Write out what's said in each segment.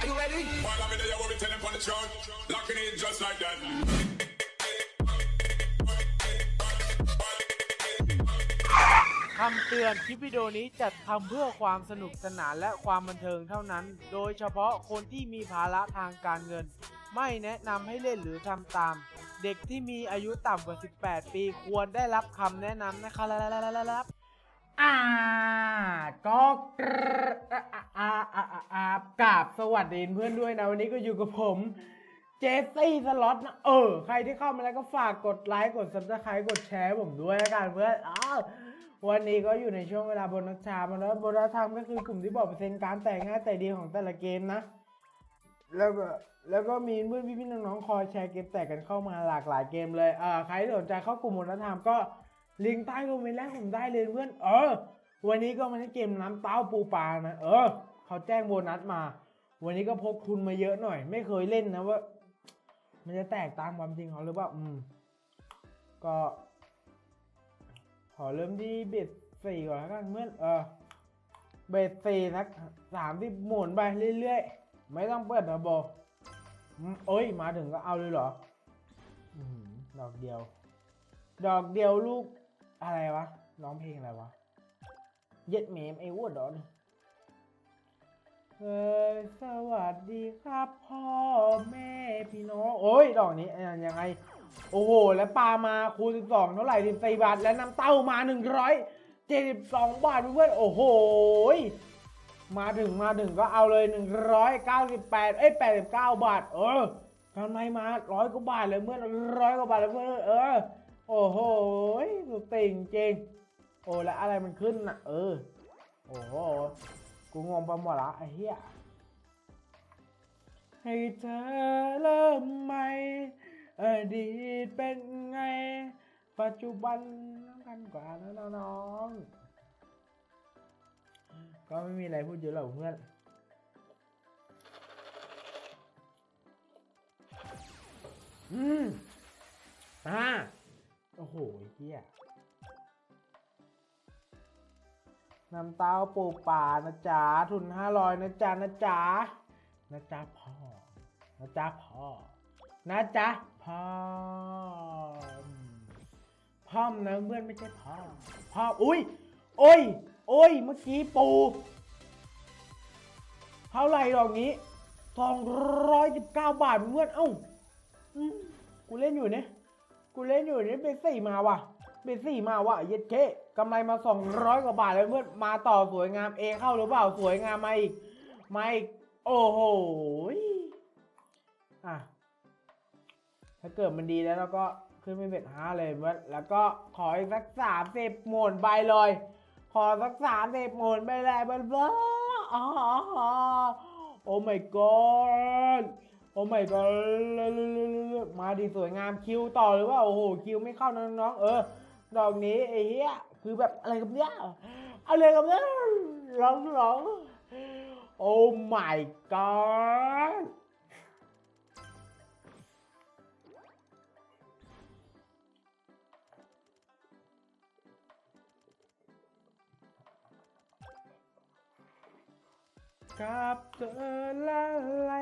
Are you ready? While I'm in there, what we tell them on the throne. Locking in just like that. คำเตือนคลิปวิดีโอนี้จัดทำเพื่อความสนุกสนานและความบันเทิงเท่านั้น โดยเฉพาะคนที่มีภาระทางการเงิน ไม่แนะนำให้เล่นหรือทำตาม เด็กที่มีอายุต่ำกว่า 18 ปีควรได้รับคำแนะนำนะครับอ่าก็กรอ่าอ่าอ่าอ่าอ่าก ราบสวัสดีเพื่อนด้วยนะ วันนี้ก็อยู่กับผมเจสซี่สล็อตนะเออ ใครที่เข้ามาแล้วก็ฝากกดไลค์กดซับสไครต์กดแชร์ผมด้วยละกันเพื่อนอ้าววันนี้ก็อยู่ในช่วงเวลาบนัสชามาแล้วบนัสไทม์ก็คือกลุ่มที่บอกเปอร์เซ็นต์การแต่งง่ายแต่ดีของแต่ละเกมนะ แล้วก็แล้วก็มีเพื่อนพี่ๆน้องๆคอยแชร์เกมแตกกันเข้ามาหลากหลายเกมเลยเออใครที่สนใจเข้ากลุ่มบนัสไทม์ก็ลิงก์ใต้คอมเมนต์แรกผมได้เลยเพื่อนเออ วันนี้ก็มาเล่นเกมน้ำเต้าปูปลานะเออเขาแจ้งโบนัสมา วันนี้ก็พกทุนมาเยอะหน่อย ไม่เคยเล่นนะว่า มันจะแตกตามความจริงเขาหรือเปล่าอืม ก็ ขอเริ่มที่เบ็ดสี่ก่อนแล้วกันเมื่อเออเบ็ดสี่สักสามที่หมุนไปเรื่อยๆ ไม่ต้องเปิดนะโบอเอ้ย มาถึงก็เอาเลยเหรออืมดอกเดียว ดอกเดียวลูกอะไรวะ ร้องเพลงอะไรวะ เย็ดเมมไอ้วัวดอน เอ้ยสวัสดีครับพ่อแม่พี่น้องโอ้ยดอกนี้ยังไง โอ้โห แล้วปลามาคูณ12เท่าไหร่14บาท แล้วน้ำเต้ามา172บาทเพื่อนโอ้โหมาถึงมาถึงก็เอาเลย198เอ้ย89บาท เออทำไมมาร้อยกว่าบาทเลยเมื่อร้อยกว่าบาทเลยเพื่อนเออ โอ้โหสุดติ่งจริงโอ้แล้วอะไรมันขึ้นน่ะ เออ โอ้โห กูงงไปหมดละไอ้เหี้ยให้เธอเริ่มใหม่อดีตเป็นไง ปัจจุบันน้ำกันกว่านะน้องก็ไม่มีอะไรพูดเยอะหรอกเพื่อนอืมอ่าโอ้โหไอ้เหี้ย น้ำเต้าปูป่านะจ๊ะทุนห้าร้อยนะจ๊ะนะจ๊ะนะจ๊ะพ่อนะจ๊ะพ่อนะจ๊ะพ่ออืมพ่อมนะเพื่อนไม่ใช่พ่อพ่ออุ้ยโอ้ยโอ้ยเมื่อกี้ปูเท่าไหร่ดอกนี้สองร้อยสิบเก้าบาทเพื่อนเอ้าอกูเล่นอยู่เนี่ยกูเล่นอยู่เนี่ยเป็นสี่มาว่ะ บสสี่มาว่ะเย็ดเคกำไรมา 200 กว่าบาทแล้วเพื่อนมาต่อสวยงามเอเข้าหรือเปล่าสวยงามมาอีกมาอีกโอ้โหอะถ้าเกิดมันดีแล้วเราก็ขึ้นไปเบ็ดห้าเลยเพื่อนแล้วก็ขออีกสักสามสิบหมุนใบเลย ขอสักสามสิบหมุนไปเลยเพื่อนอ๋อโอ้ my god โอ้ my god มาดีสวยงามคิวต่อหรือว่า โอ้โห คิวไม่เข้านะน้องๆเออ ดอกนี้ไอ้เหี้ยคือแบบอะไรกับเนี่ยอะไรกับเนี่ยร้องร้องโอ้ my god ครับเจอแล้วอะไร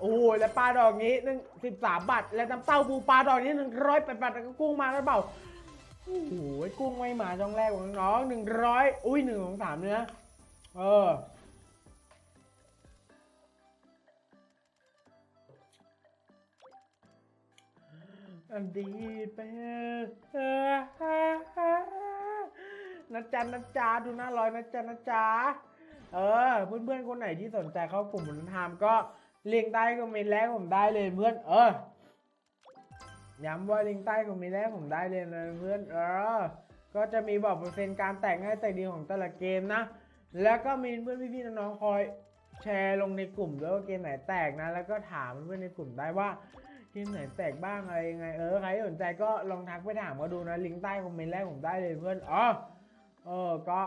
โอ้ยแล้วปลาดอกนี้หนึ่งสิบสามบาท แล้วน้ำเต้าปูปลาดอกนี้หนึ่งร้อยแปดบาทแล้วก็กุ้งมาแล้วเปล่า โอ้โหกุ้งไม่มาช่องแรกของน้องหนึ่งร้อยอุ้ยหนึ่งของสามเนื้อเอออันดีไปนะจ๊ะนะจ๊ะดูหน้าร้อยนะจ๊ะนะจ๊ะเออ เพื่อนๆคนไหนที่สนใจเข้ากลุ่มมันทำก็ลิงก์ใต้คอมเมนต์แรกผมได้เลยเพื่อนเออ ย้ำว่าลิงก์ใต้คอมเมนต์แรกผมได้เลยนะเพื่อนเออ ก็จะมีบอกเปอร์เซ็นต์การแตกง่ายแตกดีของแต่ละเกมนะ แล้วก็มีเพื่อนพี่ๆน้องๆคอยแชร์ลงในกลุ่มด้วยว่าเกมไหนแตกนะ แล้วก็ถามเพื่อนในกลุ่มได้ว่าเกมไหนแตกบ้างอะไรยังไงเออใครสนใจก็ลองทักไปถามก็ดูนะลิงก์ใต้คอมเมนต์แรกผมได้เลยเพื่อนอ๋อเออก็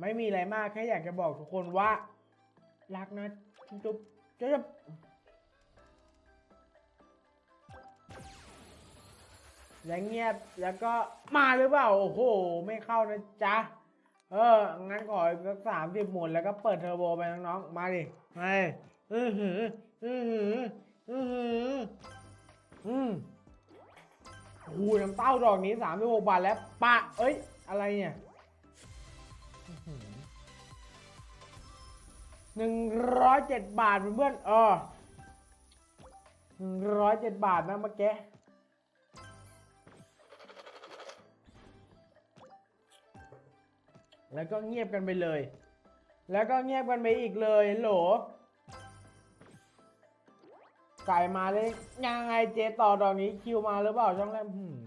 ไม่มีอะไรมากแค่อยากจะบอกทุกคนว่า รักนะจุ๊บจุ๊บ แล้วเงียบแล้วก็มาหรือเปล่าโอ้โห ไม่เข้านะจ๊ะ เออ งั้นขออีกสักสามสิบหมุนแล้วก็เปิดเทอร์โบไปน้องๆ มาดิไปอือหืออือหืออือหืออืมโอ้น้ำเต้าดอกนี้สามสิบหกบาทแล้วปะ เอ้ย อะไรเนี่ยหนึ่งร้อยเจ็ดบาทเพื่อนเออหนึ่งร้อยเจ็ดบาทนะเมื่อกี้ แล้วก็เงียบกันไปเลย แล้วก็เงียบกันไปอีกเลยโหลไก่มาเลยยังไงเจต่อดอกนี้คิวมาหรือเปล่าช่องแรกหืม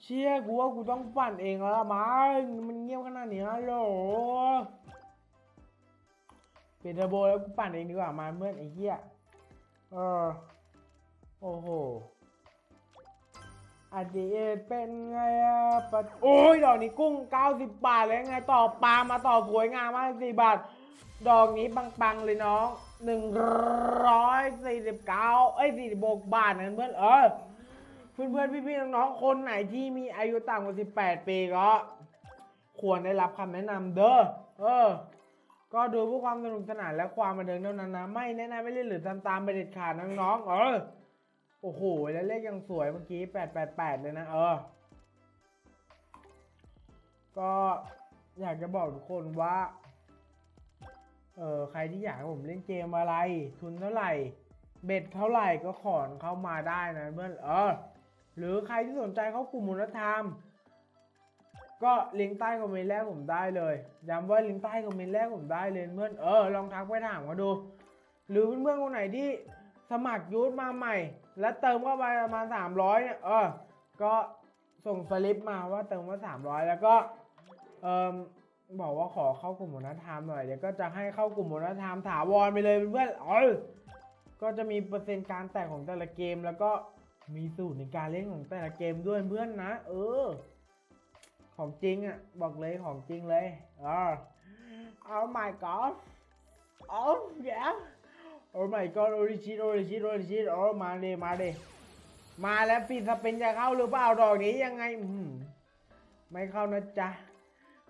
เชี่ยกูว่ากูต้องปั่นเองแล้วมั้งมันเงียบขนาดนี้โหลปิดเทอร์โบแล้วกูปั่นเองดีกว่ามาเมื่อนไอ้เหี้ยเออโอ้โห อาดีเอเป็นไงอะปะโอ้ยดอกนี้กุ้ง 90 บาทแล้วไงต่อปลามาต่อสวยงามมาก4บาท ดอกนี้ปังๆเลยน้องหนึ่งร้อยสี่สิบเก้าเอ้ยสี่สิบหกบาทนะเพื่อนเออเพื่อนเพื่อนๆพี่ๆน้องๆคนไหนที่มีอายุต่ำกว่าสิบแปดปีก็ ควรได้รับคำแนะนำเด้อเออ ก็ดูเพื่อความสนุกสนานและความบันเทิงเท่านั้นนะ ไม่แนะนำไม่เล่นหรือทำตามไปเด็ดขาดนน้องๆเออ โอ้โห แล้วเลขยังสวยเมื่อกี้แปดแปดแปดเลยนะ เออ ก็อยากจะบอกทุกคนว่า เออใครที่อยากให้ผมเล่นเกมอะไร ทุนเท่าไหร่ เบ็ดเท่าไหร่ก็ขอนเข้ามาได้นะเพื่อน เออ หรือใครที่สนใจเข้ากลุ่มมูลธรรม ก็ลิงก์ใต้คอมเมนต์แรกผมได้เลย ย้ำว่าลิงก์ใต้คอมเมนต์แรกผมได้เลยเพื่อน เออ ลองทักไปถามมาดู หรือเพื่อนๆคนไหนที่สมัครยูทมาใหม่ แล้วเติมเข้าไปประมาณสามร้อยเนี่ยเออก็ส่งสลิปมาว่าเติมมาสามร้อยแล้วก็เออบอกว่าขอเข้ากลุ่มวัฒนธรรมหน่อยเดี๋ยวก็จะให้เข้ากลุ่มวัฒนธรรมถาวรไปเลยเพื่อนเออก็จะมีเปอร์เซ็นต์การแตกของแต่ละเกม แล้วก็มีสูตรในการเล่นของแต่ละเกมด้วยเพื่อนนะ เออ ของจริงอะ บอกเลยของจริงเลยเออ Oh my god Oh yeah Oh my god โอริชิโอริชิโอริชิโอ้มาเดมาเดมาแล้วฟีสปินจะเข้าหรือเปล่าดอกนี้ยังไงอื้อหือไม่เข้านะจ๊ะ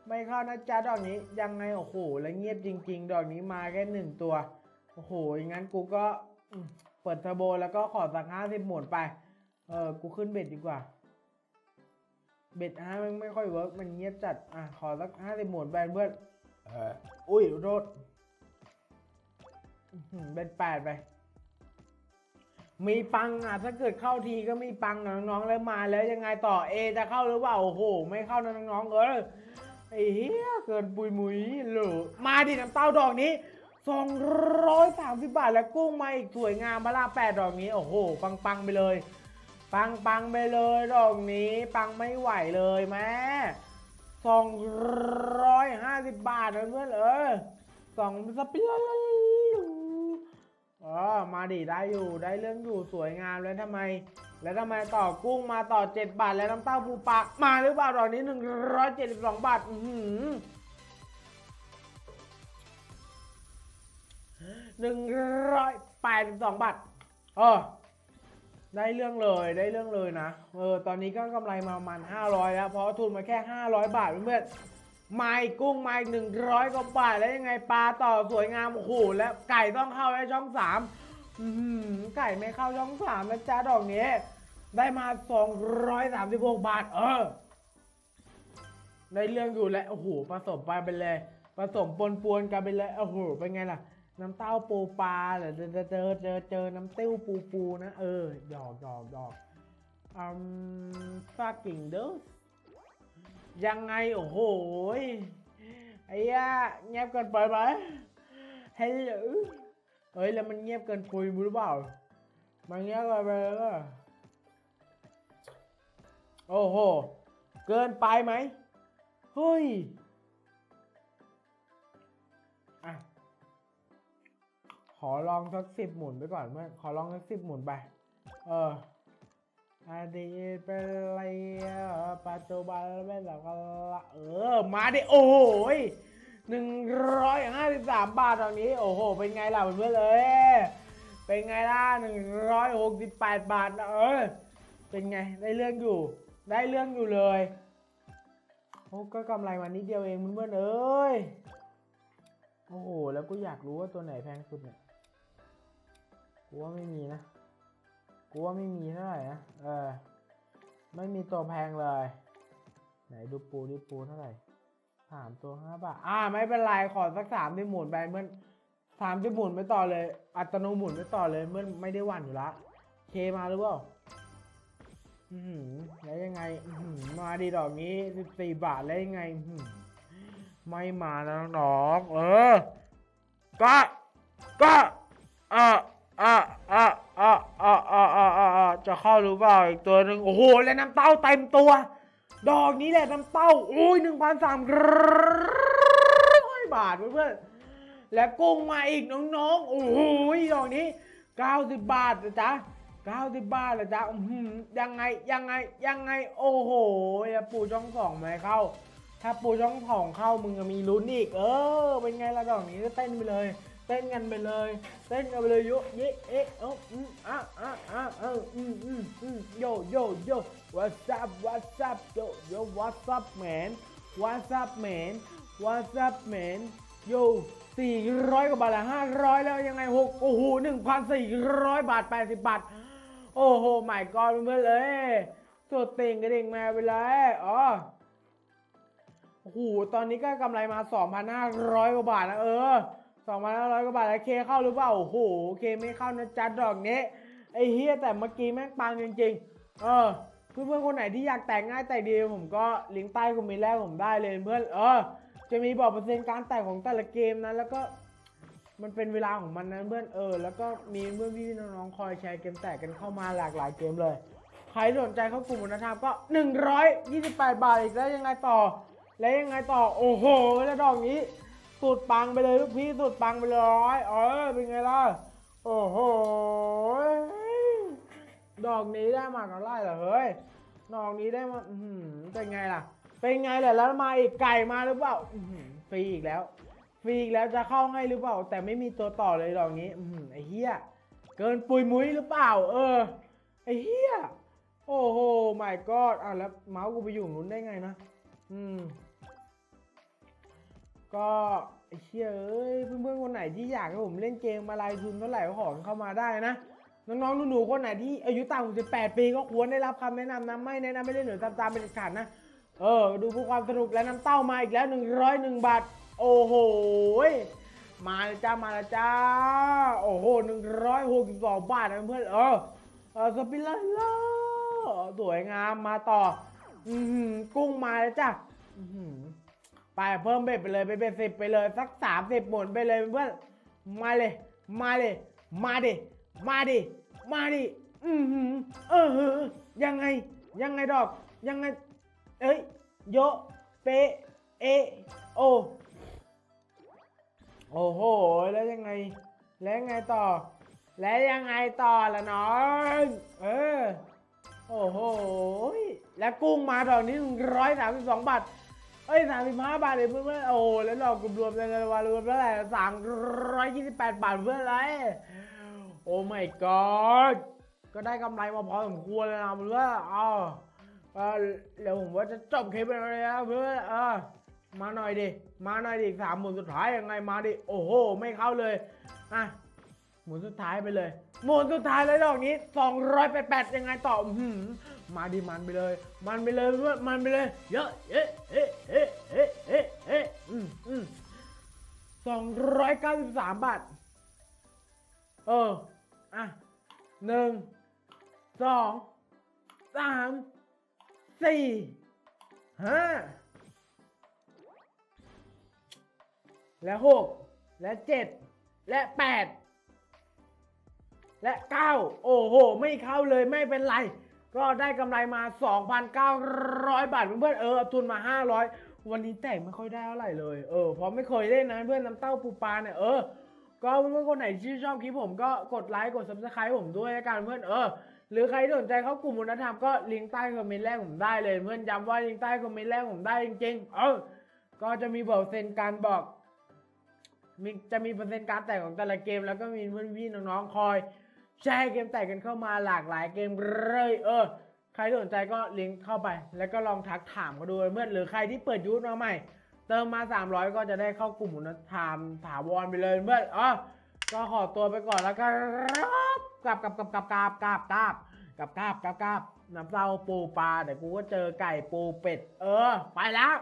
ไม่เข้านะจ๊ะดอกนี้ยังไงโอ้โหแล้วเงียบจริง ๆ ดอกนี้มาแค่หนึ่งตัวโอ้โหอย่างงั้นกูก็อืมเปิดเทอร์โบแล้วก็ขอสักห้าสิบหมุนไปเออกูขึ้นเบ็ดดีกว่า เบ็ดห้ามันไม่ค่อยเวิร์กมันเงียบจัดอะขอสักห้าสิบหมุนไปเพื่อนเอออุ้ยโทษอื้อหือ เบ็ดแปดไป มีปังอะถ้าเกิดเข้าทีก็มีปังนะน้องๆแล้วมาแล้วยังไงต่อเอจะเข้าหรือเปล่าโอ้โห ไม่เข้านะน้องๆเออไอ้เหี้ยเกินปุยมุยเหรอมาดิน้ำเต้าดอกนี้230 บาทแล้วกุ้งมาอีกสวยงามมาลาแปดดอกนี้โอ้โห ปังปังๆไปเลย ปังปังๆไปเลยดอกนี้ ปังไม่ไหวเลยแม่250 บาทนะเพื่อนเออสองสปิล ออมาดิได้อยู่ได้เรื่องอยู่สวยงามแล้วทำไม แล้วทำไมต่อกุ้งมาต่อ 7 บาท แล้วน้ำเต้าปูปลามาหรือเปล่าดอกนี้ 172 บาทอือหือหนึ่งร้อยแปดสิบสองบาทเออได้เรื่องเลยได้เรื่องเลยนะ เออ ตอนนี้ก็กำไรมาประมาณห้าร้อยแล้ว เพราะทุนมาแค่ห้าร้อยบาทเพื่อนๆ มาอีกกุ้งมาอีกหนึ่งร้อยกว่าบาทแล้วยังไงปลาต่อสวยงามโอ้โหแล้วไก่ต้องเข้าให้ช่องสามไก่ไม่เข้าช่องสามนะจ๊ะดอกนี้ได้มาสองร้อยสามสิบหกบาท เออได้เรื่องอยู่แล้วโอ้โหผสมไปไปเลยผสมปนปวนกันไปเลยโอ้โหเป็นไงล่ะ น้ำเต้าปูปลาเหรอเจอเจอเจอเจอน้ำเต้าปูปูนะเออหยอกหยอกหยอกอืมฟากิ่งเด้อ ยังไง โอ้โหไอ้ย่าเงียบเกินไปไหมเฮ้ยเฮ้ยแล้วมันเงียบเกินปุยหรือเปล่า มันเงียบเกินไปแล้วโอ้โห เกินไปไหมเฮ้ยอะขอลองสักสิบหมุนไปก่อนเพื่อขอลองสักสิบหมุนไป เอออดีตเป็นไรอะป จจุบันเป็นแบบกันละเออ มาดิโอ้โหนึ่งร้อยห้าสิบสามบาทตอนนี้ โอ้โห เป็นไงล่ะเพื่อนเลย เป็นไงล่ะหนึ่งร้อยหกสิบแปดบาทเออ เป็นไง ได้เรื่องอยู่ ได้เรื่องอยู่เลยโอ้ก็กำไรมานิดเดียวเองเพื่อนๆเอ้ย โอ้โห แล้วกูอยากรู้ว่าตัวไหนแพงสุดเนี่ย กูว่าไม่มีนะ กูว่าไม่มีเท่าไหร่นะ เออ ไม่มีตัวแพงเลย ไหนดูปูดูปูเท่าไหร่สามตัวห้าบาท อ่า ไม่เป็นไร ขอสักสามที่หมุนไปเมื่อสามที่หมุนไม่ต่อเลย อัตโนมุนไม่ต่อเลย เมื่อไม่ได้วันอยู่ละ เคมาหรือเปล่า อืมแล้วยังไง อืมมาดีดอกนี้สิบสี่บาทแล้วยังไง อืมไม่มาแล้วน้องเออ ก็ ก็อะอะอะอะอะอะอะจะเข้าหรือเปล่าอีกตัวหนึ่งโอ้โห แล้วน้ำเต้าเต็มตัว ดอกนี้แหละน้ำเต้า โอ้ยหนึ่งพันสามร้อยบาทเพื่อนๆและกุ้งมาอีกน้องๆ โอ้โหดอกนี้เก้าสิบบาทนะจ๊ะเก้าสิบบาทนะจ๊ะยังไงยังไงยังไง โอ้โหอย่าปูช่องสองไม่เข้า ถ้าปูช่องสองเข้ามึงก็มีลุ้นอีก เออ เป็นไงล่ะดอกนี้ก็เต้นไปเลย เต้นกันไปเลย เต้นกันไปเลยโยเยเอ๊ะเอ้าอืมอะอะอะเอออืมอืมอืมโยโยโย what's up what's up yo yo what's up man what's up man what's up man yo สี่ร้อยกว่าบาทละห้าร้อยแล้วยังไงหกโอ้โหหนึ่งพันสี่ร้อยบาทแปดสิบบาท โอ้โหใหม่กอนเพื่อนเลยสุดเต่งกระเด้งมาไปเลยอ๋อโอ้โหตอนนี้ก็กำไรมา 2,500กว่าบาทนะเออ 2,500กว่าบาทแล้วเคเข้าหรือเปล่าโอ้โหเคไม่เข้านะจ๊ะดอกนี้ไอ้เฮียแต่เมื่อกี้แม่งปังจริงๆ เออเพื่อนๆคนไหนที่อยากแต่งง่ายแต่งดีผมก็ลิงก์ใต้คอมเมนต์แรกผมได้เลยเพื่อนเออจะมีบอกเปอร์เซ็นต์การแต่งของแต่ละเกมนะแล้วก็มันเป็นเวลาของมันนะเพื่อนเออ แล้วก็มีเพื่อนพี่น้องๆคอยแชร์เกมแตกกันเข้ามาหลากหลายเกมเลย ใครสนใจเข้ากลุ่มวัฒนธรรมก็ 128 บาทอีกแล้วยังไงต่อ แล้วยังไงต่อโอ้โหแล้วดอกนี้ สุดปังไปเลยลูกพี่สุดปังไปเลยเออเป็นไงล่ะ โอ้โห ดอกนี้ได้มาเท่าไร่เหรอเฮ้ย ดอกนี้ได้มาอือหือเป็นไงล่ะ เป็นไงล่ะแล้วมาอีกไก่มาหรือเปล่าฟรีอีกแล้ว ฟรีอีกแล้วจะเข้าให้หรือเปล่า แต่ไม่มีตัวต่อเลยดอกนี้ อืไอ้เหี้ย เกินปุยมุ้ยหรือเปล่า เออ ไอ้เหี้ย โอ้โหไม่ก็อะแล้วเมาส์กูไปอยู่นู้นได้ไงนะ อืม ก็ไอ้เชี่ยเอ้ยเพื่อนๆคนไหนที่อยากให้ผมเล่นเกมมาลายทุนเท่าไหร่ก็ขอเข้ามาได้นะน้องๆหนูๆคนไหนที่อายุต่ำกว่า18ปีก็ควรได้รับคำแนะนำนะไม่แนะนำไม่เล่นหรือตามตามเป็นเด็ดขาดนะเออดูเพื่อความสนุกและน้ำเต้ามาอีกแล้ว 101 บาท โอ้โหมาแล้วจ้ามาแล้วจ้า โอ้โห162 บาทนะเพื่อนเออเออสปิลเลอร์สวยงามมาต่อ อือหือกุ้งมาแล้วจ้ะอื้อหือ ไปเพิ่มเบ็ดไปเลยไปเป็นสิบไปเลยสักสามสิบหมุนไปเลยเพื่อนมาเลย มาเลย มาดิ มาดิ มาดิ อืออเออยังไง ยังไงดอก ยังไง เอ้ย โยะเป เอ โอ โอ้โห แล้วยังไง แล้วยังไงต่อ แล้วยังไงต่อละน้องเออ โอ้โห แล้วกุ้งมาดอกนี้ร้อยสามสิบสองบาท เอ้ยสามสิบห้าบาทเลยเพื่อนๆโอ้โหแล้วดอกลุ่มรวมๆกันวันรวมเท่าไหร่สามร้อยยี่สิบแปดบาทเพื่อนอะไรโอ้ my god ก็ได้กำไรมาพอสมควรเลยนะเพื่อนเอาเออเดี๋ยวผมว่าจะจบคลิปไปเลยนะเพื่อนเออมาหน่อยดิ มาหน่อยดิสามหมุนสุดท้ายยังไงมาดิ โอ้โห ไม่เข้าเลย อะ หมุนสุดท้ายไปเลย หมุนสุดท้ายเลยดอกนี้288ยังไงต่ออื้อหือ มาดิมันไปเลย มันไปเลยเพื่อมันไปเลยเยอะเอ๊ะเอ๊ะเอ๊ะเอ๊ะเอ๊ะเอ๊ะอืมอืมสองร้อยเก้าสิบสามบาทเอออะหนึ่งสองสามสี่ห้าและหกและเจ็ดและแปดและ9โอ้โห ไม่เข้าเลยไม่เป็นไร ก็ได้กำไรมา 2,900 บาทเพื่อนๆเออเอาทุนมา 500 วันนี้แต่งไม่ค่อยได้เท่าไหร่เลยเออเพราะไม่เคยเล่นนะเพื่อนน้ำเต้าปูปลาเนี่ยเออก็เพื่อนๆคนไหนที่ชอบคลิปผมก็กดไลค์กด subscribe ผมด้วยละกันเพื่อนเออหรือใครสนใจเข้ากลุ่มวันธรรมก็ลิงก์ใต้คอมเมนต์แรกผมได้เลย เพื่อนย้ำว่าลิงก์ใต้คอมเมนต์แรกผมได้จริงๆเออก็จะมีเบอกเซ็นการบอกมีจะมีเปอร์เซ็นต์การแตกของแต่ละเกม แล้วก็มีเพื่อนพี่น้องๆคอย แชร์เกมแตกกันเข้ามาหลากหลายเกมเลยเออ ใครสนใจก็ลิงก์เข้าไป แล้วก็ลองทักถามเขาดูเพื่อหรือใครที่เปิดยูทมาใหม่ เติมมา 300 ก็จะได้เข้ากลุ่มอุณธรรมถาวรไปเลยเพื่ออ๋อก็ขอตัวไปก่อนแล้วกันกลับกลับกลับกลับกลับกลับกลับกลับกลับกลับกลับน้ำเต้าปูปลาเดี๋ยวกูก็เจอไก่ปูเป็ด เออ ไปแล้ว